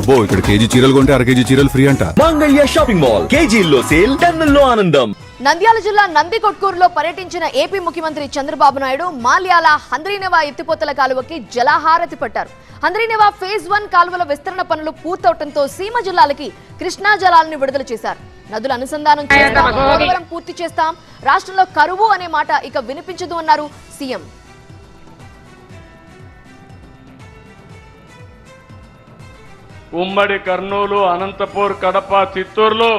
అబ్బో ఇక్కడ కేజీ చీరలు కొంటే అర కేజీ చీరలు ఫ్రీ అంట. Mangalya shopping mall. కేజీల్లో సేల్ టన్నుల్లో ఆనందం. నంద్యాల జిల్లా నందికొట్కూరులో పర్యటించిన ఏపీ ముఖ్యమంత్రి చంద్రబాబు నాయుడు మాల్యాల హంద్రీనెవా ఎత్తిపోతల కాలువకి జలహారతి పట్టారు. హంద్రీనెవా ఫేజ్ వన్ కాలువల విస్తరణ పనులు పూర్తవడంతో సీమ జిల్లాలకి కృష్ణా జలాలను విడుదల చేశారు. నదుల అనుసంధానం చేస్తాం పూర్తి చేస్తాం. రాష్ట్రంలో కరువు అనే మాట ఇక వినిపించదు అన్నారు సీఎం. ఉమ్మడి కర్నూలు అనంతపూర్ కడప చిత్తూరులో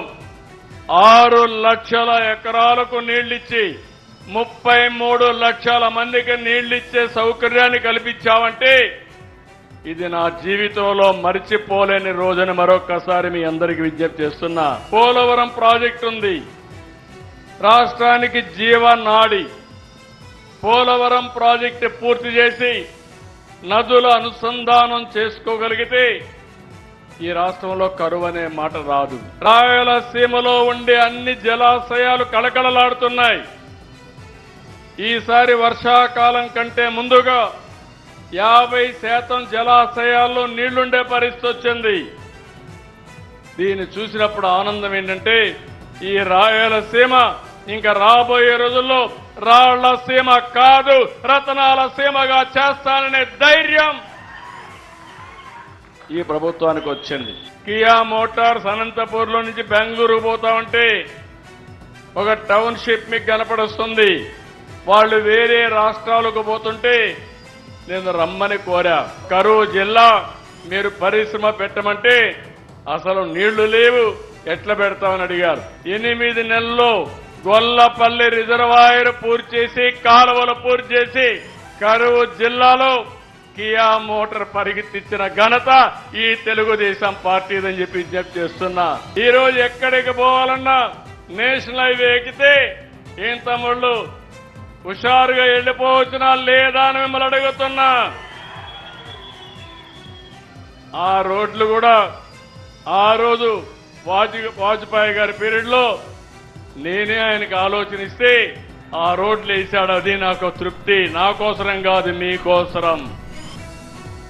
ఆరు లక్షల ఎకరాలకు నీళ్ళిచ్చి ముప్పై మూడు లక్షల మందికి నీళ్ళిచ్చే సౌకర్యాన్ని కల్పించామంటే ఇది నా జీవితంలో మరిచిపోలేని రోజుని మరొక్కసారి మీ అందరికి విజ్ఞప్తి చేస్తున్నా. పోలవరం ప్రాజెక్టు ఉంది. రాష్ట్రానికి జీవనాడి పోలవరం ప్రాజెక్టు పూర్తి చేసి నదుల అనుసంధానం చేసుకోగలిగితే ఈ రాష్ట్రంలో కరువు అనే మాట రాదు. రాయలసీమలో ఉండే అన్ని జలాశయాలు కళకళలాడుతున్నాయి. ఈసారి వర్షాకాలం కంటే ముందుగా యాభై శాతం జలాశయాల్లో నీళ్ళుండే పరిస్థితి వచ్చింది. దీన్ని చూసినప్పుడు ఆనందం ఏంటంటే ఈ రాయలసీమ ఇంకా రాబోయే రోజుల్లో రాళ్ళ సీమ కాదు రతనాల సీమగా చేస్తాననే ధైర్యం. ఈ ప్రభుత్వానికి వచ్చింది. కియా మోటార్స్ అనంతపూర్లో నుంచి బెంగళూరు పోతా ఉంటే ఒక టౌన్షిప్ మీకు కనపడుస్తుంది. వాళ్ళు వేరే రాష్ట్రాలకు పోతుంటే నేను రమ్మని కోరా. కరువు జిల్లా మీరు పరిశ్రమ పెట్టమంటే అసలు నీళ్ళు లేవు. ఎట్లా పెడతామని అడిగారు. ఎనిమిది నెలల్లో గొల్లపల్లి రిజర్వాయర్ పూర్తి చేసి కాలువలు పూర్తి చేసి కరువు జిల్లాలో కియా మోటార్ పరిగెత్తించిన ఘనత ఈ తెలుగుదేశం పార్టీదని చెప్పి విజ్ఞప్తి చేస్తున్నా. ఈ రోజు ఎక్కడికి పోవాలన్నా నేషనల్ హైవే ఎక్కితే ఏం తమ్ముళ్ళు? హుషారుగా వెళ్ళిపోవచ్చునా లేదా అని మిమ్మల్ని అడుగుతున్నా. ఆ రోడ్లు కూడా ఆ రోజు వాజ్ వాజ్పేయి గారి పీరియడ్లో నేనే ఆయనకి ఆలోచన ఇస్తే ఆ రోడ్లు వేసాడు అది నాకు తృప్తి. నా కోసరం కాదు మీకోసరం